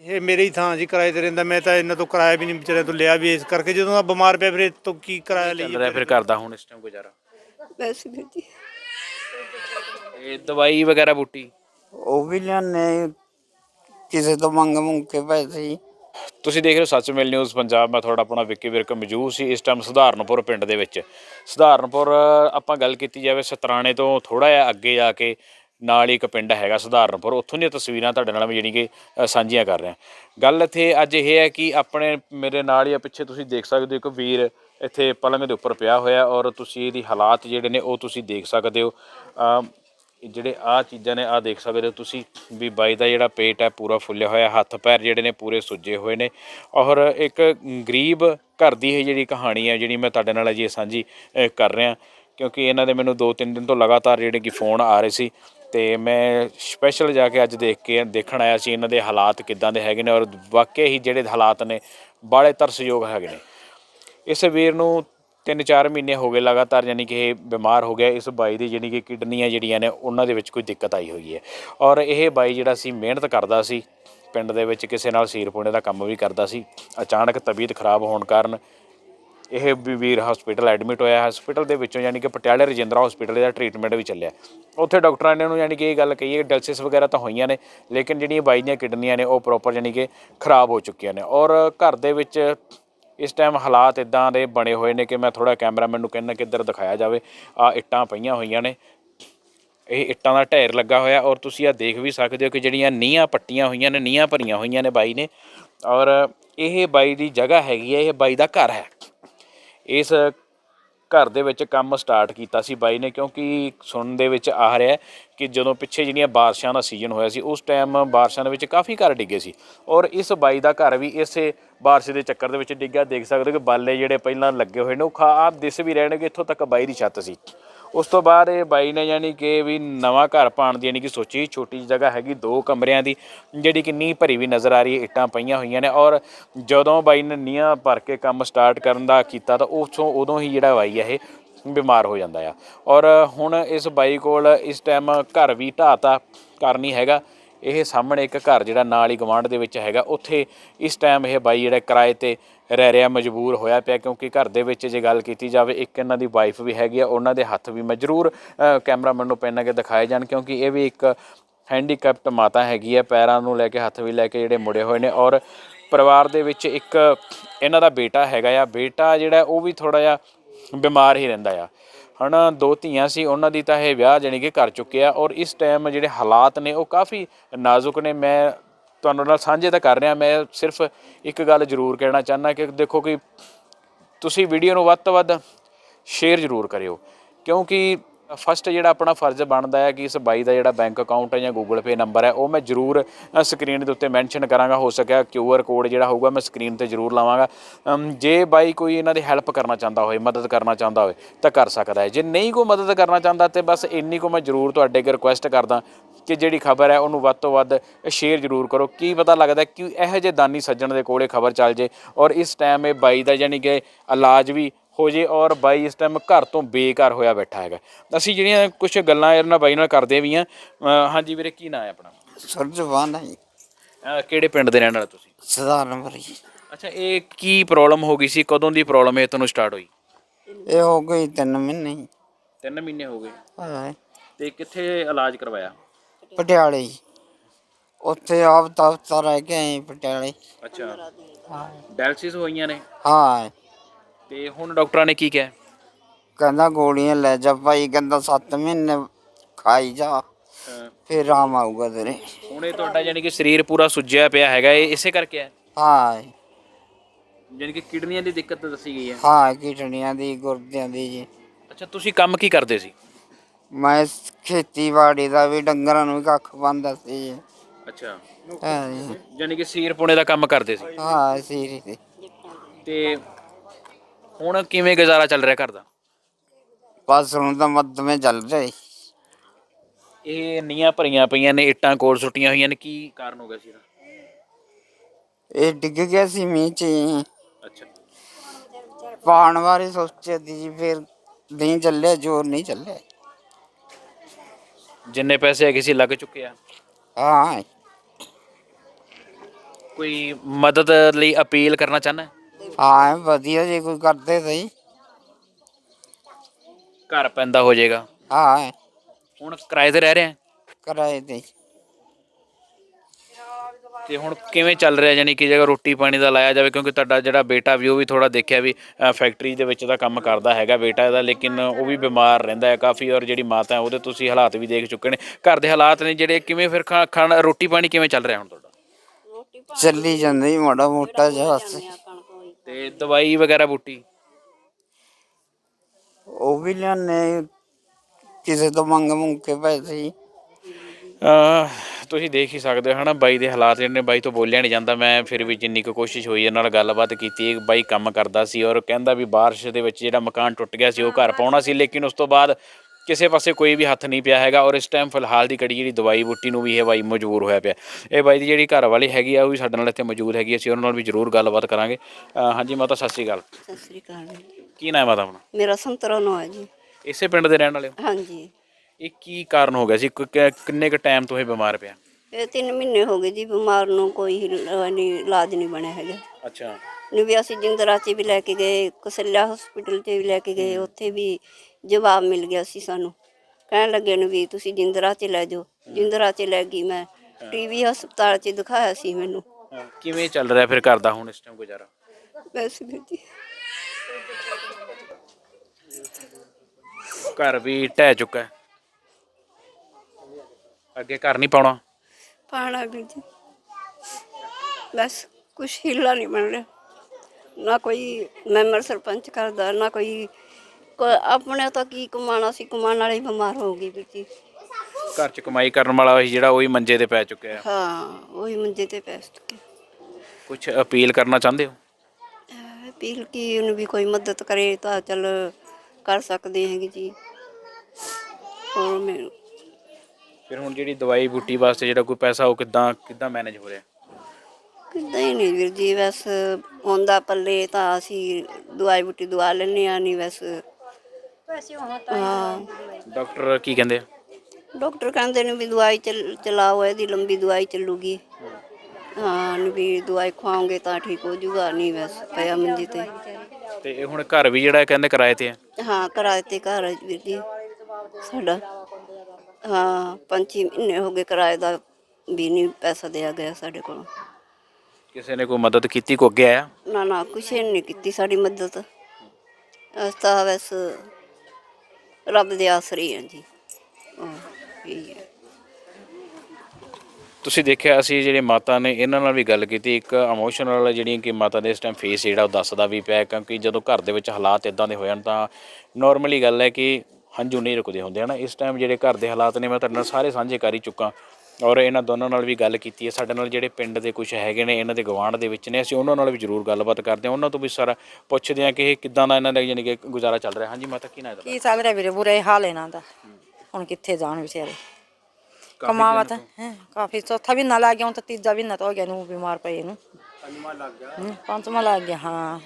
ਇਹ ਮੇਰੀ ਹੀ ਥਾਂ ਜੀ ਕਿਰਾਏ ਤੇ ਰਹਿੰਦਾ ਮੈਂ ਤਾਂ ਇਹਨਾਂ ਤੋਂ ਕਿਰਾਇਆ ਵੀ ਨਹੀਂ ਵਿਚਾਰਿਆਂ ਤੋਂ ਲਿਆ ਵੀ ਇਸ ਕਰਕੇ। ਜਦੋਂ ਦਾ ਬਿਮਾਰ ਪਿਆ ਫਿਰ ਇਹ ਤੋਂ ਕੀ ਕਿਰਾਇਆ ਚੱਲ ਰਿਹਾ ਫਿਰ? ਕਰਦਾ ਹੁਣ ਇਸ ਟਾਈਮ ਗੁਜ਼ਾਰਾ। ਬਸ ਵੀਰ ਜੀ। ਇਹ ਦਵਾਈ ਵਗੈਰਾ ਬੂਟੀ? ਉਹ ਵੀ ਲਿਆਨੇ ਕਿਸੇ ਤੋਂ ਮੰਗ ਮੰਗ ਕੇ ਪੈਸੇ ਹੀ। ਤੁਸੀਂ ਦੇਖ ਰਹੇ ਹੋ ਸੱਚ ਮਿਲ ਨਿਊਜ਼ ਪੰਜਾਬ। ਮੈਂ ਤੁਹਾਡਾ ਆਪਣਾ ਵਿੱਕੀ ਵਿਰਕ ਮੌਜੂਦ ਸੀ ਇਸ ਟਾਈਮ ਸੁਧਾਰਨਪੁਰ ਪਿੰਡ ਦੇ ਵਿੱਚ। ਸੁਧਾਰਨਪੁਰ ਆਪਾਂ ਗੱਲ ਕੀਤੀ ਜਾਵੇ ਸਤਰਾਣੇ ਤੋਂ ਥੋੜਾ ਜਿਹਾ ਅੱਗੇ ਜਾ ਕੇ ਨਾਲ ਹੀ ਇੱਕ ਪਿੰਡ ਹੈਗਾ ਸੁਧਾਰਨਪੁਰ, ਉੱਥੋਂ ਦੀਆਂ ਤਸਵੀਰਾਂ ਤੁਹਾਡੇ ਨਾਲ ਮੈਂ ਜਿਹੜੀ ਕਿ ਸਾਂਝੀਆਂ ਕਰ ਰਿਹਾ। ਗੱਲ ਇੱਥੇ ਅੱਜ ਇਹ ਹੈ ਕਿ ਆਪਣੇ, ਮੇਰੇ ਨਾਲ ਹੀ ਪਿੱਛੇ ਤੁਸੀਂ ਦੇਖ ਸਕਦੇ ਹੋ ਇੱਕ ਵੀਰ ਇੱਥੇ ਪਲੰਗ ਦੇ ਉੱਪਰ ਪਿਆ ਹੋਇਆ ਔਰ ਤੁਸੀਂ ਇਹਦੀ ਹਾਲਾਤ ਜਿਹੜੇ ਨੇ ਉਹ ਤੁਸੀਂ ਦੇਖ ਸਕਦੇ ਹੋ। ਜਿਹੜੇ ਆ ਚੀਜ਼ਾਂ ਨੇ ਆ ਦੇਖ ਸਕਦੇ ਹੋ ਤੁਸੀਂ ਵੀ ਬਾਈ ਦਾ ਜਿਹੜਾ ਪੇਟ ਹੈ ਪੂਰਾ ਫੁੱਲਿਆ ਹੋਇਆ, ਹੱਥ ਪੈਰ ਜਿਹੜੇ ਨੇ ਪੂਰੇ ਸੁੱਜੇ ਹੋਏ ਨੇ ਔਰ ਇੱਕ ਗਰੀਬ ਘਰ ਦੀ ਇਹ ਜਿਹੜੀ ਕਹਾਣੀ ਹੈ, ਜਿਹੜੀ ਮੈਂ ਤੁਹਾਡੇ ਨਾਲ ਅਜੇ ਸਾਂਝੀ ਕਰ ਰਿਹਾ। ਕਿਉਂਕਿ ਇਹਨਾਂ ਦੇ ਮੈਨੂੰ 2-3 ਦਿਨ ਤੋਂ ਲਗਾਤਾਰ ਜਿਹੜੇ ਕਿ ਫੋਨ ਆ ਰਹੇ ਸੀ ਤੇ ਮੈਂ ਸਪੈਸ਼ਲ ਜਾ ਕੇ ਅੱਜ ਦੇਖ ਕੇ ਦੇਖਣ ਆਇਆ ਸੀ ਇਹਨਾਂ ਦੇ ਹਾਲਾਤ ਕਿੱਦਾਂ ਦੇ ਹੈਗੇ ਨੇ ਔਰ ਵਾਕਈ ਹੀ ਜਿਹੜੇ ਹਾਲਾਤ ਨੇ ਬਾਲੇ ਤਰਸਯੋਗ ਹੈਗੇ ਨੇ। ਇਸ ਵੀਰ ਨੂੰ 3-4 ਮਹੀਨੇ ਹੋ ਗਏ ਲਗਾਤਾਰ ਯਾਨੀ ਕਿ ਇਹ ਬਿਮਾਰ ਹੋ ਗਿਆ। ਇਸ ਬਾਈ ਦੀ ਜਿਹੜੀ ਕਿ ਕਿਡਨੀਆਂ ਜਿਹੜੀਆਂ ਨੇ ਉਹਨਾਂ ਦੇ ਵਿੱਚ ਕੋਈ ਦਿੱਕਤ ਆਈ ਹੋਈ ਹੈ ਔਰ ਇਹ ਬਾਈ ਜਿਹੜਾ ਸੀ ਮਿਹਨਤ ਕਰਦਾ ਸੀ। ਪਿੰਡ ਦੇ ਵਿੱਚ ਕਿਸੇ ਨਾਲ ਸੀਰ ਪੋਣੇ ਦਾ ਕੰਮ ਵੀ ਕਰਦਾ ਸੀ। ਅਚਾਨਕ ਤਬੀਅਤ ਖਰਾਬ ਹੋਣ ਕਾਰਨ ਇਹ ਵੀ ਵੀਰ ਹਸਪੀਟਲ ਐਡਮਿਟ ਹੋਇਆ ਹਸਪੀਟਲ ਦੇ ਵਿੱਚੋਂ ਯਾਨੀ ਕਿ ਪਟਿਆਲੇ ਰਜਿੰਦਰਾ ਹਸਪੀਟਲ ਦਾ ਟ੍ਰੀਟਮੈਂਟ ਵੀ ਚੱਲਿਆ। ਉੱਥੇ ਡਾਕਟਰਾਂ ਨੇ ਉਹਨੂੰ ਯਾਨੀ ਕਿ ਇਹ ਗੱਲ ਕਹੀ ਹੈ ਡੈਲਸਿਸ ਵਗੈਰਾ ਤਾਂ ਹੋਈਆਂ ਨੇ, ਲੇਕਿਨ ਜਿਹੜੀਆਂ ਬਾਈ ਦੀਆਂ ਕਿਡਨੀਆਂ ਨੇ ਉਹ ਪ੍ਰੋਪਰ ਯਾਨੀ ਕਿ ਖਰਾਬ ਹੋ ਚੁੱਕੀਆਂ ਨੇ। ਔਰ ਘਰ ਦੇ ਵਿੱਚ ਇਸ ਟਾਈਮ ਹਾਲਾਤ ਇਦਾਂ ਦੇ ਬਣੇ ਹੋਏ ਨੇ ਕਿ ਮੈਂ ਥੋੜਾ ਕੈਮਰਾਮੈਨ ਨੂੰ ਕਹਿੰਦਾ ਕਿ ਇੱਧਰ ਦਿਖਾਇਆ ਜਾਵੇ। ਆ ਇੱਟਾਂ ਪਈਆਂ ਹੋਈਆਂ ਨੇ। ਇਹ ਇੱਟਾਂ ਦਾ ਢੇਰ ਲੱਗਾ ਹੋਇਆ ਔਰ ਤੁਸੀਂ ਆ ਦੇਖ ਵੀ ਸਕਦੇ ਹੋ ਕਿ ਜਿਹੜੀਆਂ ਨੀਹਾਂ ਪੱਟੀਆਂ ਹੋਈਆਂ ਨੇ, ਨੀਹਾਂ ਭਰੀਆਂ ਹੋਈਆਂ ਨੇ ਬਾਈ ਨੇ। ਔਰ ਇਹ ਬਾਈ ਦੀ ਜਗ੍ਹਾ ਹੈਗੀ ਹੈ, ਇਹ ਬਾਈ ਦਾ ਘਰ ਹੈ। ਇਸ ਘਰ ਦੇ ਵਿੱਚ ਕੰਮ ਸਟਾਰਟ ਕੀਤਾ ਸੀ ਬਾਈ ਨੇ, ਕਿਉਂਕਿ ਸੁਣਨ ਦੇ ਵਿੱਚ ਆ ਰਿਹਾ ਕਿ ਜਦੋਂ ਪਿੱਛੇ ਜਿਹੜੀਆਂ ਬਾਰਿਸ਼ਾਂ ਦਾ ਸੀਜ਼ਨ ਹੋਇਆ ਸੀ, ਉਸ ਟਾਈਮ ਬਾਰਿਸ਼ਾਂ ਦੇ ਵਿੱਚ ਕਾਫੀ ਘਰ ਡਿੱਗੇ ਸੀ ਔਰ ਇਸ ਬਾਈ ਦਾ ਘਰ ਵੀ ਇਸੇ ਬਾਰਿਸ਼ ਦੇ ਚੱਕਰ ਦੇ ਵਿੱਚ ਡਿੱਗਿਆ। ਦੇਖ ਸਕਦੇ ਹੋ ਕਿ ਬਾਲੇ ਜਿਹੜੇ ਪਹਿਲਾਂ ਲੱਗੇ ਹੋਏ ਨੇ, ਉਹ ਖਾ ਆਪ ਦਿਸ ਵੀ ਰਹਿਣਗੇ ਇੱਥੋਂ ਤੱਕ ਬਾਈ ਦੀ ਛੱਤ ਸੀ। ਉਸ ਤੋਂ ਬਾਅਦ ਇਹ ਬਾਈ ਨੇ ਯਾਨੀ ਕਿ ਵੀ ਨਵਾਂ ਘਰ ਪਾਉਣ ਦੀ ਯਾਨੀ ਕਿ ਸੋਚੀ, ਛੋਟੀ ਜਿਹੀ ਜਗ੍ਹਾ ਹੈਗੀ ਦੋ ਕਮਰਿਆਂ ਦੀ, ਜਿਹੜੀ ਕਿ ਨੀਂਹ ਭਰੀ ਵੀ ਨਜ਼ਰ ਆ ਰਹੀ ਹੈ, ਇੱਟਾਂ ਪਈਆਂ ਹੋਈਆਂ ਨੇ ਔਰ ਜਦੋਂ ਬਾਈ ਨੇ ਨੀਂਹਾਂ ਭਰ ਕੇ ਕੰਮ ਸਟਾਰਟ ਕਰਨ ਦਾ ਕੀਤਾ ਤਾਂ ਉਸੋਂ ਉਦੋਂ ਹੀ ਜਿਹੜਾ ਬਾਈ ਹੈ ਇਹ ਬਿਮਾਰ ਹੋ ਜਾਂਦਾ ਆ। ਔਰ ਹੁਣ ਇਸ ਬਾਈ ਕੋਲ ਇਸ ਟਾਈਮ ਘਰ ਵੀ ਢਾਤਾ ਘਰ ਨਹੀਂ ਹੈਗਾ, ਇਹ ਸਾਹਮਣੇ ਇੱਕ ਘਰ ਜਿਹੜਾ ਨਾਲ ਹੀ ਗਵਾਂਢ ਦੇ ਵਿੱਚ ਹੈਗਾ, ਉੱਥੇ ਇਸ ਟਾਈਮ ਇਹ ਬਾਈ ਜਿਹੜਾ ਕਿਰਾਏ ਤੇ ਰਹਿ ਰਿਹਾ, ਮਜਬੂਰ ਹੋਇਆ ਪਿਆ, ਕਿਉਂਕਿ ਘਰ ਦੇ ਵਿੱਚ ਜੇ ਗੱਲ ਕੀਤੀ ਜਾਵੇ, ਇੱਕ ਇਹਨਾਂ ਦੀ ਵਾਈਫ ਵੀ ਹੈਗੀ ਆ, ਉਹਨਾਂ ਦੇ ਹੱਥ ਵੀ ਮੈਂ ਜ਼ਰੂਰ ਕੈਮਰਾਮੈਨ ਨੂੰ ਪੈਨ ਕੇ ਦਿਖਾਏ ਜਾਣ, ਕਿਉਂਕਿ ਇਹ ਵੀ ਇੱਕ ਹੈਂਡੀਕੈਪਟ ਮਾਤਾ ਹੈਗੀ ਆ, ਪੈਰਾਂ ਨੂੰ ਲੈ ਕੇ, ਹੱਥ ਵੀ ਲੈ ਕੇ ਜਿਹੜੇ ਮੁੜੇ ਹੋਏ ਨੇ, ਔਰ ਪਰਿਵਾਰ ਦੇ ਵਿੱਚ ਇੱਕ ਇਹਨਾਂ ਦਾ ਬੇਟਾ ਹੈਗਾ ਆ, ਬੇਟਾ ਜਿਹੜਾ ਉਹ ਵੀ ਥੋੜਾ ਜਿਹਾ ਬਿਮਾਰ ਹੀ ਰਹਿੰਦਾ ਆ। ਹਨਾ ਦੋ ਧੀਆਂ ਸੀ, ਉਹਨਾਂ ਦੀ ਤਾਂ ਇਹ ਵਿਆਹ ਜਾਣੀ ਕਿ ਕਰ ਚੁੱਕੇ ਆ ਔਰ ਇਸ ਟਾਈਮ ਜਿਹੜੇ ਹਾਲਾਤ ਨੇ, ਉਹ ਕਾਫੀ ਨਾਜ਼ੁਕ ਨੇ, ਮੈਂ ਤੁਹਾਨੂੰ ਨਾਲ ਸਾਂਝੇ ਤਾਂ ਕਰ ਰਿਹਾ, ਮੈਂ ਸਿਰਫ ਇੱਕ ਗੱਲ ਜ਼ਰੂਰ ਕਹਿਣਾ ਚਾਹੁੰਦਾ ਕਿ ਦੇਖੋ ਕਿ ਤੁਸੀਂ ਵੀਡੀਓ ਨੂੰ ਵੱਧ ਤੋਂ ਵੱਧ ਸ਼ੇਅਰ ਜ਼ਰੂਰ ਕਰਿਓ, ਕਿਉਂਕਿ ਫਸਟ ਜਿਹੜਾ ਆਪਣਾ ਫਰਜ਼ ਬਣਦਾ ਹੈ ਕਿ ਇਸ ਬਾਈ ਦਾ ਜਿਹੜਾ ਬੈਂਕ ਅਕਾਊਂਟ ਹੈ ਜਾਂ ਗੂਗਲ ਪੇ ਨੰਬਰ ਹੈ, ਉਹ ਮੈਂ ਜ਼ਰੂਰ ਸਕਰੀਨ ਦੇ ਉੱਤੇ ਮੈਂਸ਼ਨ ਕਰਾਂਗਾ, ਹੋ ਸਕਿਆ ਕਿਊ ਆਰ ਕੋਡ ਜਿਹੜਾ ਹੋਊਗਾ ਮੈਂ ਸਕਰੀਨ ਤੇ ਜ਼ਰੂਰ ਲਾਵਾਂਗਾ। ਜੇ ਬਾਈ ਕੋਈ ਇਹਨਾਂ ਦੀ ਹੈਲਪ ਕਰਨਾ ਚਾਹੁੰਦਾ ਹੋਵੇ ਮਦਦ ਕਰਨਾ ਚਾਹੁੰਦਾ ਹੋਵੇ ਤਾਂ ਕਰ ਸਕਦਾ ਹੈ। ਜੇ ਨਹੀਂ ਕੋਈ ਮਦਦ ਕਰਨਾ ਚਾਹੁੰਦਾ ਤੇ ਬਸ ਇੰਨੀ ਕੋ ਮੈਂ ਜ਼ਰੂਰ ਤੁਹਾਡੇ ਅੱਗੇ ਰਿਕੁਐਸਟ ਕਰਦਾ ਕਿ ਜਿਹੜੀ ਖਬਰ ਹੈ ਉਹਨੂੰ ਵੱਧ ਤੋਂ ਵੱਧ ਸ਼ੇਅਰ ਜ਼ਰੂਰ ਕਰੋ। ਕੀ ਪਤਾ ਲੱਗਦਾ ਕਿ ਇਹੋ ਜਿਹੇ ਦਾਨੀ ਸੱਜਣ ਦੇ ਕੋਲੇ ਖਬਰ ਚੱਲ ਜੇ ਔਰ ਇਸ ਟਾਈਮ ਇਹ ਬਾਈ ਦਾ ਯਾਨੀ ਕਿ ਇਲਾਜ ਵੀ ਹੋ ਜੇ ਔਰ ਬਾਈ ਇਸ ਟਾਈਮ ਘਰ ਤੋਂ ਬੇਘਰ ਹੋਇਆ ਬੈਠਾ ਹੈਗਾ। ਅਸੀਂ ਜਿਹੜੀਆਂ ਕੁਝ ਗੱਲਾਂ ਇਹਨਾਂ ਬਾਈ ਨਾਲ ਕਰਦੇ ਵੀ ਆ ਹਾਂਜੀ ਵੀਰੇ ਕੀ ਨਾਂ ਹੈ ਆਪਣਾ? ਸੁਰਜਵਾਨ ਹੈ। ਅਹ ਕਿਹੜੇ ਪਿੰਡ ਦੇ ਰਹਿਣ ਵਾਲੇ ਤੁਸੀਂ? ਸਧਾਰਨ ਭਰੀ ਅੱਛਾ ਇਹ ਕੀ ਪ੍ਰੋਬਲਮ ਹੋ ਗਈ ਸੀ? ਕਦੋਂ ਦੀ ਪ੍ਰੋਬਲਮ ਇਹ ਤੁਹਾਨੂੰ ਸਟਾਰਟ ਹੋਈ? ਇਹ ਹੋ ਗਈ ਤਿੰਨ ਮਹੀਨੇ ਹੀ। 3 ਮਹੀਨੇ ਹੋ ਗਏ। ਹਾਂ। ਤੇ ਕਿੱਥੇ ਇਲਾਜ ਕਰਵਾਇਆ? ਪਟਿਆਲੇ ਜੀ। ਉੱਥੇ ਆਪ ਦਫ਼ਤਰ ਰਹਿ ਕੇ ਆਏ ਪਟਿਆਲੇ। ਅੱਛਾ। ਹਾਂ। ਡਾਇਲਸਿਸ ਹੋਈਆਂ ਨੇ? ਹਾਂ। ਤੇ ਹੁਣ ਡਾਕਟਰਾਂ ਨੇ ਕੀ ਕਿਹਾ? ਕਹਿੰਦਾ ਗੋਲੀਆਂ ਲੈ ਜਾ ਭਾਈ ਕਹਿੰਦਾ 7 ਮਹੀਨੇ ਖਾਈ ਜਾ। ਫਿਰ ਆਰਾਮ ਆਊਗਾ ਤੇਰੇ। ਹੁਣ ਇਹ ਤੁਹਾਡਾ ਯਾਨੀ ਕਿ ਸਰੀਰ ਪੂਰਾ ਸੁੱਜਿਆ ਪਿਆ ਹੈਗਾ ਇਹ ਇਸੇ ਕਰਕੇ ਹੈ? ਹਾਂ। ਯਾਨੀ ਕਿ ਕਿਡਨੀਆਂ ਦੀ ਦਿੱਕਤ ਦੱਸੀ ਗਈ ਹੈ। ਹਾਂ ਕਿਡਨੀਆਂ ਦੀ ਗੁਰਦਿਆਂ ਦੀ ਜੀ। ਅੱਛਾ ਤੁਸੀਂ ਕੰਮ ਕੀ ਕਰਦੇ ਸੀ? ਮੈਂ ਸ- ਖੇਤੀਬਾੜੀ ਦਾ ਵੀ ਡੰਗਰਾਂ ਨੂੰ ਵੀ ਕੱਖ ਪਾਉਂਦਾ ਸੀ। ਜੀ। ਅੱਛਾ। ਹਾਂ ਜੀ। ਯਾਨੀ ਕਿ ਸੀਰ ਪੁਣੇ ਦਾ ਕੰਮ ਕਰਦੇ ਸੀ। ਹਾਂ ਸੀਰੀ ਸੀ। ਤੇ ਹੁਣ ਕਿਵੇਂ ਗੁਜ਼ਾਰਾ ਚੱਲ ਰਿਹਾ ਘਰ ਦਾ? ਬਸ ਹੁਣ ਤਾਂ ਮੱਧਮੇ ਚੱਲ ਰਹੀ ਇਹ ਨੀਆਂ ਭਰੀਆਂ ਪਈਆਂ ਨੇ ਇੱਟਾਂ ਕੋਲ ਸੁੱਟੀਆਂ ਹੋਈਆਂ ਨੇ ਕੀ ਕਾਰਨ ਹੋ ਗਿਆ ਸੀ ਇਹਦਾ ਇਹ ਡਿੱਗ ਗਿਆ ਸੀ ਮੀਂਹ ਚ। ਅੱਛਾ। ਪਾਣ ਬਾਰੇ ਸੋਚਿਆ ਸੀ ਜੀ ਫਿਰ ਨਹੀਂ ਚੱਲਿਆ ਜੋਰ ਨਹੀਂ ਚੱਲਿਆ। ਜਿੰਨੇ ਪੈਸੇ ਹੈਗੇ ਸੀ ਲੱਗ ਚੁੱਕੇ ਆ। ਹਾਂ। ਕੋਈ ਮਦਦ ਲਈ ਅਪੀਲ ਕਰਨਾ ਚਾਹੁੰਦਾ ਹਾਂ? ਵਧੀਆ ਜੇ ਕੋਈ ਕਰਦੇ ਸਹੀ ਘਰ ਪੈਂਦਾ ਹੋ ਜਾਏਗਾ ਹਾਂ। ਹੁਣ ਕਿਰਾਏ ਤੇ ਰਹਿ ਰਿਹਾ ਕਰਾਏ ਤੇ। ਤੇ ਹੁਣ ਕਿਵੇਂ ਚੱਲ ਰਿਹਾ ਯਾਨੀ ਕਿ ਜੇਕਰ ਰੋਟੀ ਪਾਣੀ ਦਾ ਲਾਇਆ ਜਾਵੇ ਕਿਉਂਕਿ ਤੁਹਾਡਾ ਜਿਹੜਾ ਬੇਟਾ ਵੀ ਉਹ ਵੀ ਥੋੜਾ ਦੇਖਿਆ ਵੀ ਫੈਕਟਰੀ ਦੇ ਵਿੱਚ ਦਾ ਕੰਮ ਕਰਦਾ ਹੈਗਾ ਬੇਟਾ ਇਹਦਾ ਲੇਕਿਨ ਉਹ ਵੀ ਬਿਮਾਰ ਰਹਿੰਦਾ ਹੈ ਕਾਫੀ ਔਰ ਜਿਹੜੀ ਮਾਤਾ ਹੈ ਉਹਦੇ ਤੁਸੀਂ ਹਾਲਾਤ ਵੀ ਦੇਖ ਚੁੱਕੇ ਨੇ। ਘਰ ਦੇ ਹਾਲਾਤ ਨੇ ਜਿਹੜੇ ਕਿਵੇਂ ਫਿਰ ਖਾ- ਖਾਣਾ ਰੋਟੀ ਪਾਣੀ ਕਿਵੇਂ ਚੱਲ ਰਿਹਾ ਹੁਣ ਤੁਹਾਡਾ? ਚੱਲੀ ਜਾਂਦਾ ਜੀ ਮਾੜਾ ਮੋਟਾ ਜਿਹਾ। ਤੇ ਦਵਾਈ ਵਗੈਰਾ ਬੂਟੀ? ਉਹ ਵੀ ਲਿਆਨੇ ਕਿਸੇ ਤੋਂ ਮੰਗ ਮੰਗ ਕੇ ਪੈਸੇ ਤੁਸੀਂ ਦੇਖ ਹੀ ਸਕਦੇ ਹੋ ਹਨਾ ਬਾਈ ਦੇ ਹਾਲਾਤ ਜਿਹੜੇ ਨੇ ਬਾਈ ਤੋਂ ਬੋਲਿਆ ਨਹੀਂ ਜਾਂਦਾ। ਮੈਂ ਫਿਰ ਵੀ ਜਿੰਨੀ ਕੁ ਕੋਸ਼ਿਸ਼ ਹੋਈ ਇਹਨਾਂ ਨਾਲ ਗੱਲਬਾਤ ਕੀਤੀ ਬਾਈ ਕੰਮ ਕਰਦਾ ਸੀ ਔਰ ਕਹਿੰਦਾ ਵੀ ਬਾਰਿਸ਼ ਦੇ ਵਿੱਚ ਜਿਹੜਾ ਮਕਾਨ ਟੁੱਟ ਗਿਆ ਸੀ ਉਹ ਘਰ ਪਾਉਣਾ ਸੀ ਲੇਕਿਨ ਉਸ ਤੋਂ ਬਾਅਦ ਕਿਸੇ ਪਾਸੇ ਕੋਈ ਵੀ ਹੱਥ ਨਹੀਂ ਪਿਆ ਹੈਗਾ ਔਰ ਇਸ ਟਾਈਮ ਫਿਲਹਾਲ ਦੀ ਕੜੀ ਜਿਹੜੀ ਦਵਾਈ ਬੂਟੀ ਨੂੰ ਵੀ ਇਹ ਬਾਈ ਮਜਬੂਰ ਹੋਇਆ ਪਿਆ। ਇਹ ਬਾਈ ਦੀ ਜਿਹੜੀ ਘਰ ਵਾਲੀ ਹੈਗੀ ਆ ਉਹ ਵੀ ਸਾਡੇ ਨਾਲ ਇੱਥੇ ਮੌਜੂਦ ਹੈਗੀ ਅਸੀਂ ਉਹਨਾਂ ਨਾਲ ਵੀ ਜ਼ਰੂਰ ਗੱਲਬਾਤ ਕਰਾਂਗੇ। ਹਾਂਜੀ ਮਾਤਾ ਸਤਿ ਸ਼੍ਰੀ ਅਕਾਲ। ਸਤਿ ਸ੍ਰੀ ਅਕਾਲ। ਕੀ ਨਾਮ ਹੈ ਮਾਤਾ ਆਪਣਾ? ਮੇਰਾ ਸੰਤਰਾ ਨਾਂ ਹੈ ਜੀ। ਇਸੇ ਪਿੰਡ ਦੇ ਰਹਿਣ ਵਾਲੇ ਹੋ? ਹਾਂਜੀ। ਇਹ ਕੀ ਕਾਰਨ ਹੋ ਗਿਆ ਸੀ? ਕਿ- ਕਿ- ਕਿੰਨੇ ਕੁ ਟਾਈਮ ਤੋਂ ਇਹ ਬਿਮਾਰ ਪਿਆ? ਇਹ 3 ਮਹੀਨੇ ਹੋ ਗਏ ਜੀ ਬਿਮਾਰ ਨੂੰ ਕੋਈ ਹਿਲ- ਅਹ ਨਹੀਂ ਇਲਾਜ ਨਹੀਂ ਬਣਿਆ ਹੈਗਾ। ਅੱਛਾ। ਨੂੰ ਵੀ ਅਸੀਂ ਜਿੰਦਰਾ 'ਚ ਵੀ ਲੈ ਕੇ ਗਏ ਕਸਲਿਆ ਹਸਪੀਟਲ 'ਚ ਵੀ ਲੈ ਕੇ ਗਏ ਉੱਥੇ ਵੀ ਜਵਾਬ ਮਿਲ ਗਿਆ ਸੀ ਸਾਨੂੰ। ਕਹਿਣ ਲੱਗੇ ਨੂੰ ਵੀ ਤੁਸੀਂ ਜਿੰਦਰਾ 'ਚ ਲੈ ਜਾਓ। ਜਿੰਦਰਾ 'ਚ ਲੈ ਗਈ ਮੈਂ। ਟੀਵੀ ਹਸਪਤਾਲ 'ਚ ਦਿਖਾਇਆ ਸੀ ਮੈਨੂੰ। ਕਿਵੇਂ ਚੱਲ ਰਿਹਾ ਫਿਰ ਘਰ ਦਾ ਹੁਣ ਇਸ ਟਾਈਮ ਗੁਜ਼ਾਰਾ? ਬਸ ਵੀਰ ਜੀ। ਘਰ ਵੀ ਢਹਿ ਚੁੱਕਾ ਹੈ। ਅੱਗੇ ਘਰ ਨਹੀਂ ਪਾਉਣਾ? ਪਾਣਾ ਵੀਰ ਜੀ। ਬਸ ਕੁਛ ਹਿੱਲਾ ਨਹੀਂ ਬਣ ਰਿਹਾ। ਨਾ ਕੋਈ ਮੈਂਬਰ ਸਰਪੰਚ ਕਰਦਾ ਨਾ ਕੋਈ ਕੋ- ਆਪਣੇ ਤਾਂ ਕੀ ਕਮਾਣਾ ਸੀ ਕਮਾਉਣ ਵਾਲੇ ਹੀ ਬਿਮਾਰ ਹੋ ਗਈ ਵੀਰ ਜੀ। ਘਰ 'ਚ ਕਮਾਈ ਕਰਨ ਵਾਲਾ ਉਹੀ ਜਿਹੜਾ ਉਹੀ ਮੰਜੇ ਤੇ ਪੈ ਚੁੱਕਿਆ ਹੈ। ਹਾਂ ਉਹੀ ਮੰਜੇ ਤੇ ਪੈ ਚੁੱਕੇ ਕੁਝ ਅਪੀਲ ਕਰਨਾ ਚਾਹੁੰਦੇ ਹੋ? ਅਹ ਅਪੀਲ ਕੀ ਉਹਨੂੰ ਵੀ ਕੋਈ ਮਦਦ ਕਰੇ ਤਾਂ ਚੱਲ ਕਰ ਸਕਦੇ ਹੈਗੇ ਜੀ। ਹੋਰ ਮੈਨੂੰ ਫਿਰ ਹੁਣ ਜਿਹੜੀ ਦਵਾਈ ਬੂਟੀ ਵਾਸਤੇ ਜਿਹੜਾ ਕੋਈ ਪੈਸਾ ਉਹ ਕਿੱਦਾਂ ਕਿੱਦਾਂ ਮੈਨੇਜ ਹੋ ਰਿਹਾ? ਕਿੱਦਾਂ ਹੀ ਨਹੀਂ ਵੀਰ ਜੀ ਬਸ ਆਉਂਦਾ ਪੱਲੇ ਤਾਂ ਅਸੀਂ ਦਵਾਈ ਬੂਟੀ ਦਵਾ ਲੈਂਦੇ ਆ ਨਹੀਂ ਬਸ। ਡਾਕਟਰ ਕੀ ਕਹਿੰਦੇ ਆ? ਡਾਕਟਰ ਕਹਿੰਦੇ ਨੇ ਵੀ ਦਵਾਈ ਚੱਲ ਚਲਾਓ ਇਹਦੀ ਲੰਬੀ ਦਵਾਈ ਚੱਲੂਗੀ। ਹਾਂ ਵੀ ਦਵਾਈ ਖਵਾਓਗੇ ਤਾਂ ਠੀਕ ਹੋ ਜੂਗਾ ਨਹੀਂ ਬਸ ਪਿਆ ਮੰਜੀ ਤੇ। ਤੇ ਇਹ ਹੁਣ ਘਰ ਵੀ ਜਿਹੜਾ ਕਹਿੰਦੇ ਕਿਰਾਏ ਤੇ ਹੈ ਹਾਂ ਕਿਰਾਏ ਤੇ ਘਰ ਵੀਰ ਜੀ ਸਾਡਾ। ਹਾਂ ਪੰਜ ਛੇ ਮਹੀਨੇ ਹੋ ਗਏ ਕਿਰਾਏ ਦਾ ਵੀ ਨਹੀਂ ਪੈਸਾ ਦਿਆ ਗਿਆ ਸਾਡੇ ਕੋਲ। ਕਿਸੇ ਨੇ ਕੋਈ ਮਦਦ ਕੀਤੀ ਕੋ ਅੱਗੇ ਆਇਆ? ਨਾ ਨਾ ਕੁਛ ਨਹੀਂ ਕੀਤੀ ਸਾਡੀ ਮਦਦ। ਅਸ ਤਾਂ ਬਸ ਰੱਬ ਦੇ ਆਸਰੇ ਹਾਂ ਜੀ। ਹਾਂ ਇਹ ਹੈ ਤੁਸੀਂ ਦੇਖਿਆ ਅਸੀਂ ਜਿਹੜੇ ਮਾਤਾ ਨੇ ਇਹਨਾਂ ਨਾਲ ਵੀ ਗੱਲ ਕੀਤੀ ਇੱਕ ਇਮੋਸ਼ਨਲ ਜਿਹੜੀਆਂ ਕਿ ਮਾਤਾ ਦੇ ਇਸ ਟਾਈਮ ਫੇਸ ਜਿਹੜਾ ਉਹ ਦੱਸਦਾ ਵੀ ਪਿਆ ਕਿਉਂਕਿ ਜਦੋਂ ਘਰ ਦੇ ਵਿੱਚ ਹਾਲਾਤ ਇਦਾਂ ਦੇ ਹੋ ਜਾਣ ਤਾਂ ਨਾਰਮਲੀ ਗੱਲ ਹੈ ਕਿ ਹੰਝੂ ਨਹੀਂ ਰੁਕਦੇ ਹੁੰਦੇ ਹਨ ਇਸ ਟਾਈਮ ਜਿਹੜੇ ਘਰ ਦੇ ਹਾਲਾਤ ਨੇ ਮੈਂ ਤੁਹਾਡੇ ਨਾਲ ਸਾਰੇ ਸਾਂਝੇ ਕਰ ਹੀ ਚੁੱਕਾ। ਔਰ ਇਹਨਾਂ ਦੋਨਾਂ ਨਾਲ ਵੀ ਗੱਲ ਕੀਤੀ ਹੈ। ਸਾਡੇ ਨਾਲ ਜਿਹੜੇ ਪਿੰਡ ਦੇ ਕੁਝ ਹੈਗੇ ਨੇ ਇਹਨਾਂ ਦੇ ਗਵਾਂਢ ਦੇ ਵਿੱਚ ਨੇ ਅਸੀਂ ਉਹਨਾਂ ਨਾਲ ਵੀ ਜ਼ਰੂਰ ਗੱਲਬਾਤ ਕਰਦੇ ਹਾਂ। ਉਹਨਾਂ ਤੋਂ ਵੀ ਸਾਰਾ ਪੁੱਛਦੇ ਹਾਂ ਕਿ ਇਹ ਕਿੱਦਾਂ ਦਾ ਇਹਨਾਂ ਦਾ ਯਾਨੀ ਕਿ ਗੁਜ਼ਾਰਾ ਚੱਲ ਰਿਹਾ। ਹਾਂਜੀ ਮਾਤਾ ਕੀ ਨਾ ਕੀ ਚੱਲ ਰਿਹਾ ਵੀਰੇ? ਬੁਰਾ ਹਾਲ ਇਹਨਾਂ ਦਾ। ਹੁਣ ਕਿੱਥੇ ਜਾਣ ਵਿਚਾਰੇ? ਕਮਾਵਾ ਤਾਂ। ਹੈਂ, ਕਾਫੀ ਚੌਥਾ ਵੀ ਨਾ ਲੱਗ ਗਿਆ ਹੁਣ ਤਾਂ ਤੀਜਾ ਵੀ ਨਾ ਤਾਂ ਹੋ ਗਿਆ ਨੂੰ ਬਿਮਾਰ ਪਏ ਨੂੰ। ਪੰਜਵਾਂ ਲੱਗ ਗਿਆ। ਪੰਜਵਾਂ ਲੱਗ ਗਿਆ ਹਾਂ।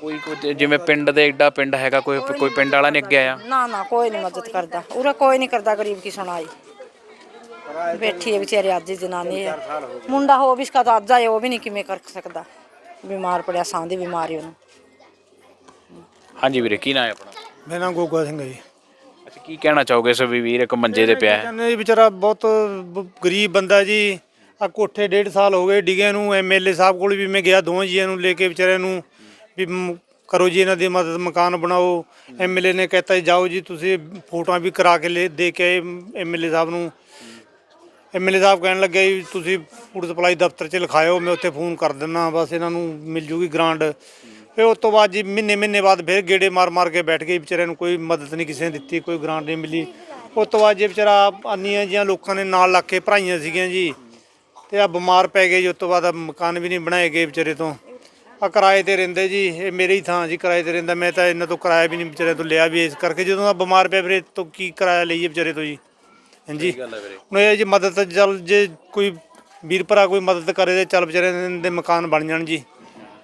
ਕੋਈ ਕੋਈ ਜਿਵੇਂ ਪਿੰਡ ਦੇ ਐਡਾ ਪਿੰਡ ਹੈਗਾ ਕੋਈ ਕੋਈ ਪਿੰਡ ਵਾਲਾ ਨਹੀਂ ਅੱਗੇ ਆਇਆ? ਨਾ ਨਾ ਕੋਈ ਨਹੀਂ ਮਦਦ ਕਰਦਾ। ਉਰਾ ਕੋਈ ਨਹੀਂ ਕਰਦਾ ਗਰੀਬ ਕੀ ਸੁਣਾਈ ਬੈਠੀ ਹੈ ਵਿਚਾਰੇ ਅੱਜ ਦੀ ਜਨਾਨੀ ਹੈ। ਮੁੰਡਾ ਹੋ ਵੀ ਇਸਕਾ ਤਾਂ ਅੱਜ ਆਏ ਉਹ ਵੀ ਨਹੀਂ ਕਿਵੇਂ ਕਰ ਸਕਦਾ। ਬਿਮਾਰ ਪੜਿਆ ਸਾਹ ਦੀ ਬਿਮਾਰੀ ਉਹਨੂੰ। ਹਾਂਜੀ ਵੀਰੇ ਕੀ ਨਾਂ ਹੈ ਆਪਣਾ? ਮੇਰਾ ਨਾਮ ਗੋਗਾ ਸਿੰਘ ਹੈ ਜੀ। ਅੱਛਾ ਕੀ ਕਹਿਣਾ ਚਾਹੋਗੇ ਇਸ ਵੀ ਵੀਰ? ਇੱਕ ਮੰਜੇ ਤੇ ਪਿਆ ਹੈ। ਕਹਿੰਦੇ ਜੀ ਵਿਚਾਰਾ ਬਹੁਤ ਬ- ਗਰੀਬ ਬੰਦਾ ਜੀ। ਆ ਕੋਠੇ ਡੇਢ ਸਾਲ ਹੋ ਗਏ ਡਿਗੇ ਨੂੰ। ਐਮਐਲਏ ਸਾਹਿਬ ਕੋਲ ਵੀ ਮੈਂ ਗਿਆ ਦੋਵਾਂ ਜੀਆਂ ਨੂੰ ਲੈ ਕੇ ਵਿਚਾਰਿਆਂ ਨੂੰ। ਵੀ ਮ- ਕਰੋ ਜੀ ਇਹਨਾਂ ਦੀ ਮਦਦ, ਮਕਾਨ ਬਣਾਓ। ਐਮਐਲਏ ਨੇ ਕਹਿਤਾ ਜਾਓ ਜੀ, ਤੁਸੀਂ ਫੋਟੋਆਂ ਵੀ ਕਰਾ ਕੇ ਲੈ, ਦੇ ਕੇ ਆਏ ਐਮਐਲਏ ਸਾਹਿਬ ਨੂੰ। ਐਮਐਲਏ ਸਾਹਿਬ ਕਹਿਣ ਲੱਗੇ ਜੀ, ਤੁਸੀਂ ਫੂਡ ਸਪਲਾਈ ਦਫ਼ਤਰ 'ਚ ਲਿਖਾਇਓ, ਮੈਂ ਉੱਥੇ ਫੋਨ ਕਰ ਦਿੰਦਾ ਬਸ ਇਹਨਾਂ ਨੂੰ ਮਿਲ ਜੂਗੀ ਗ੍ਰਾਂਟ। ਫਿਰ ਉਸ ਤੋਂ ਬਾਅਦ ਜੀ ਮਹੀਨੇ ਮਹੀਨੇ ਬਾਅਦ ਫਿਰ ਗੇੜੇ ਮਾਰ ਮਾਰ ਕੇ ਬੈਠ ਗਏ, ਵਿਚਾਰਿਆਂ ਨੂੰ ਕੋਈ ਮਦਦ ਨਹੀਂ ਕਿਸੇ ਨੇ ਦਿੱਤੀ, ਕੋਈ ਗ੍ਰਾਂਟ ਨਹੀਂ ਮਿਲੀ। ਉਸ ਤੋਂ ਬਾਅਦ ਜੇ, ਵਿਚਾਰਾ ਆਨੀਆਂ ਜੀਆਂ ਲੋਕਾਂ ਨੇ ਨਾਲ ਲੱਗ ਕੇ ਭਰਾਈਆਂ ਸੀਗੀਆਂ ਜੀ। ਤੇ ਆ ਬਿਮਾਰ ਪੈ ਗਏ ਜੀ, ਉਸ ਤੋਂ ਬਾਅਦ ਆਹ ਮਕਾਨ ਵੀ ਨਹੀਂ ਬਣਾਏ ਗਏ ਵਿਚਾਰੇ ਤੋਂ। ਆ ਕਿਰਾਏ ਤੇ ਰਹਿੰਦੇ ਜੀ ਇਹ ਮੇਰੀ ਹੀ ਥਾਂ ਜੀ ਕਿਰਾਏ ਤੇ ਰਹਿੰਦਾ ਮੈਂ ਤਾਂ ਇਹਨਾਂ ਤੋਂ ਕਿਰਾਇਆ ਵੀ ਨਹੀਂ ਵਿਚਾਰੇ ਤੋਂ ਲਿਆ ਵੀ ਇਸ ਕਰਕੇ ਜਦੋਂ ਆ ਬਿਮਾਰ ਪਿਆ ਫਿਰ ਇਹ ਤੋਂ ਕੀ ਕਿਰਾਇਆ ਲਈਏ ਵਿਚਾਰੇ ਤੋਂ ਜੀ ਹਾਂਜੀ। ਹੁਣ ਇਹ ਜੀ ਮਦਦ ਚੱਲ ਜੇ ਕੋਈ ਵੀਰ ਭਰਾ ਕੋਈ ਮਦਦ ਕਰੇ ਤੇ ਚੱਲ ਵਿਚਾਰੇ ਦੇ ਮਕਾਨ ਬਣ ਜਾਣ ਜੀ।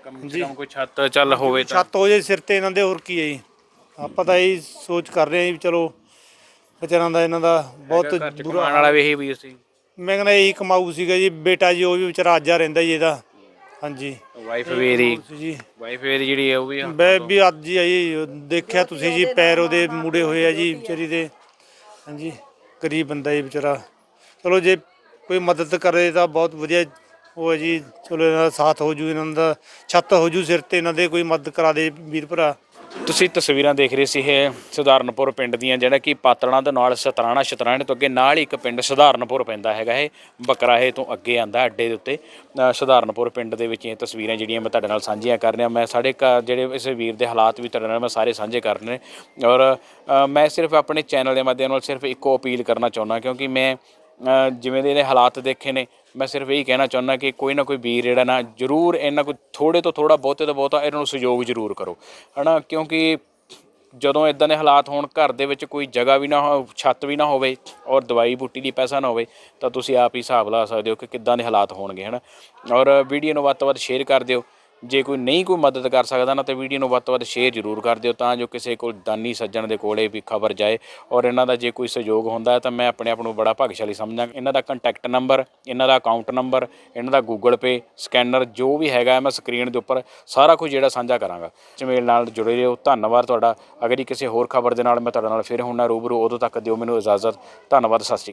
ਕਮ ਸੇ ਕਮ ਕੋਈ ਛੱਤ ਚੱਲ ਹੋਵੇ ਤਾਂ। ਛੱਤ ਹੋ ਜੇ ਸਿਰ ਤੇ ਇਹਨਾਂ ਦੇ ਹੋਰ ਕੀ ਹੈ ਜੀ। ਆਪਾਂ ਤਾਂ ਇਹ ਸੋਚ ਕਰ ਰਹੇ ਹਾਂ ਜੀ ਵੀ ਚਲੋ ਵਿਚਾਰਾਂ ਦਾ ਇਹਨਾਂ ਦਾ ਬਹੁਤ ਬੁਰਾ ਵਾਲਾ ਵੀ ਇਹੀ ਵੀਰ ਸੀ। ਮੈਂ ਕਹਿੰਦਾ ਇਹੀ ਕਮਾਊ ਸੀਗਾ ਜੀ ਬੇਟਾ ਜੀ ਉਹ ਵੀ ਵਿਚਾਰਾ ਆਜਾ ਰਹਿੰਦਾ ਜੀ ਇਹਦਾ। ਹਾਂਜੀ। ਵਾਈਫ ਵੇਰੀ ਜੀ? ਵਾਈਫ ਵੇਰੀ ਜਿਹੜੀ ਹੈ ਉਹ ਵੀ ਬੈ ਵੀ ਅੱਜ ਹੀ ਆਈ ਦੇਖਿਆ ਤੁਸੀਂ ਜੀ ਪੈਰ ਉਹਦੇ ਮੂੜੇ ਹੋਏ ਆ ਜੀ ਵਿਚਾਰੀ ਦੇ। ਹਾਂਜੀ ਗਰੀਬ ਬੰਦਾ ਜੀ ਵਿਚਾਰਾ। ਚਲੋ ਜੇ ਕੋਈ ਮਦਦ ਕਰੇ ਤਾਂ ਬਹੁਤ ਵਧੀਆ ਉਹ ਹੈ ਜੀ। ਚਲੋ ਇਹਨਾਂ ਦਾ ਸਾਥ ਹੋ ਜੂ ਇਹਨਾਂ ਦਾ ਛੱਤ ਹੋ ਜੂ ਸਿਰ ਤੇ ਇਹਨਾਂ ਦੇ ਕੋਈ ਮਦਦ ਕਰਾ ਦੇ ਵੀਰ ਭਰਾ। ਤੁਸੀਂ ਤਸਵੀਰਾਂ ਦੇਖ ਰਹੇ ਸੀ ਇਹ ਸੁਧਾਰਨਪੁਰ ਪਿੰਡ ਦੀਆਂ ਜਿਹੜਾ ਕਿ ਪਾਤੜਾਂ ਦੇ ਨਾਲ ਸਤਰਾਣਾ ਸ਼ਤਰਾਣੇ ਤੋਂ ਅੱਗੇ ਨਾਲ ਹੀ ਇੱਕ ਪਿੰਡ ਸੁਧਾਰਨਪੁਰ ਪੈਂਦਾ ਹੈਗਾ ਇਹ। ਬਕਰਾਹੇ ਤੋਂ ਅੱਗੇ ਆਂਦਾ ਅੱਡੇ ਦੇ ਉੱਤੇ। ਅ, ਸੁਧਾਰਨਪੁਰ ਪਿੰਡ ਦੇ ਵਿੱਚ ਇਹ ਤਸਵੀਰਾਂ ਜਿਹੜੀਆਂ ਮੈਂ ਤੁਹਾਡੇ ਨਾਲ ਸਾਂਝੀਆਂ ਕਰ ਰਿਹਾ। ਮੈਂ ਸਾਡੇ ਘਰ ਜਿਹੜੇ ਇਸ ਵੀਰ ਦੇ ਹਾਲਾਤ ਵੀ ਤੁਹਾਡੇ ਨਾਲ ਮੈਂ ਸਾਰੇ ਸਾਂਝੇ ਕਰ ਰਹੇ ਨੇ। ਔਰ ਅ, ਮੈਂ ਸਿਰਫ ਆਪਣੇ ਚੈਨਲ ਦੇ ਮਾਧਿਅਮ ਨਾਲ ਸਿਰਫ ਇੱਕੋ ਅਪੀਲ ਕਰਨਾ ਚਾਹੁੰਦਾ ਕਿਉਂਕਿ ਮੈਂ ਜਿਵੇਂ ਦੇ ਇਹਨੇ ਹਾਲਾਤ ਦੇਖੇ ਨੇ, ਮੈਂ ਸਿਰਫ ਇਹੀ ਕਹਿਣਾ ਚਾਹੁੰਦਾ ਕਿ ਕੋਈ ਨਾ ਕੋਈ ਵੀਰ ਜਿਹੜਾ ਨਾ, ਜ਼ਰੂਰ ਇਹਨਾਂ ਕੋ ਥੋੜੇ ਤੋਂ ਥੋੜਾ ਬਹੁਤੇ ਤੋਂ ਬਹੁਤਾ ਇਹਨਾਂ ਨੂੰ ਸਹਿਯੋਗ ਜ਼ਰੂਰ ਕਰੋ, ਹਨਾ? ਕਿਉਂਕਿ ਜਦੋਂ ਇਦਾਂ ਦੇ ਹਾਲਾਤ ਹੋਣ, ਘਰ ਦੇ ਵਿੱਚ ਕੋਈ ਜਗ੍ਹਾ ਵੀ ਨਾ ਹੋ, ਛੱਤ ਵੀ ਨਾ ਹੋਵੇ ਔਰ ਦਵਾਈ ਬੂਟੀ ਦੀ ਪੈਸਾ ਨਾ ਹੋਵੇ, ਤਾਂ ਤੁਸੀਂ ਆਪ ਹੀ ਹਿਸਾਬ ਲਾ ਸਕਦੇ ਹੋ ਕਿ ਕਿੱਦਾਂ ਦੇ ਹਾਲਾਤ ਹੋਣਗੇ, ਹਨਾ? ਔਰ ਵੀਡੀਓ ਨੂੰ ਵੱਧ ਤੋਂ ਵੱਧ ਸ਼ੇਅਰ ਕਰ ਦਿਓ। ਜੇ ਕੋਈ ਨਹੀਂ ਕੋਈ ਮਦਦ ਕਰ ਸਕਦਾ ਨਾ, ਤੇ ਵੀਡੀਓ ਨੂੰ ਵੱਧ ਤੋਂ ਵੱਧ ਸ਼ੇਅਰ ਜ਼ਰੂਰ ਕਰ ਦਿਓ ਤਾਂ ਜੋ ਕਿਸੇ ਕੋਲ ਦਾਨੀ ਸੱਜਣ ਦੇ ਕੋਲੇ ਵੀ ਖਬਰ ਜਾਏ ਔਰ ਇਹਨਾਂ ਦਾ ਜੇ ਕੋਈ ਸਹਿਯੋਗ ਹੁੰਦਾ ਤਾਂ ਮੈਂ ਆਪਣੇ ਆਪ ਨੂੰ ਬੜਾ ਭਾਗਸ਼ਾਲੀ ਸਮਝਾਂ। ਇਹਨਾਂ ਦਾ ਕੰਟੈਕਟ ਨੰਬਰ ਇਹਨਾਂ ਦਾ ਅਕਾਊਂਟ ਨੰਬਰ ਇਹਨਾਂ ਦਾ ਗੂਗਲ ਪੇ ਸਕੈਨਰ ਜੋ ਵੀ ਹੈਗਾ ਮੈਂ ਸਕਰੀਨ ਦੇ ਉੱਪਰ ਸਾਰਾ ਕੁਝ ਜਿਹੜਾ ਸਾਂਝਾ ਕਰਾਂਗਾ। ਜਮੇਲ ਨਾਲ ਜੁੜੇ ਰਹੋ। ਧੰਨਵਾਦ ਤੁਹਾਡਾ। ਅਗਰ ਹੀ ਕਿਸੇ ਹੋਰ ਖਬਰ ਦੇ ਨਾਲ ਮੈਂ ਤੁਹਾਡੇ ਨਾਲ ਫਿਰ ਹੁਣ ਨਾ ਰੂਬਰੂ, ਉਦੋਂ ਤੱਕ ਦਿਓ ਮੈਨੂੰ ਇਜਾਜ਼ਤ। ਧੰਨਵਾਦ, ਸਤਿ ਸ਼੍ਰੀ ਅਕਾਲ।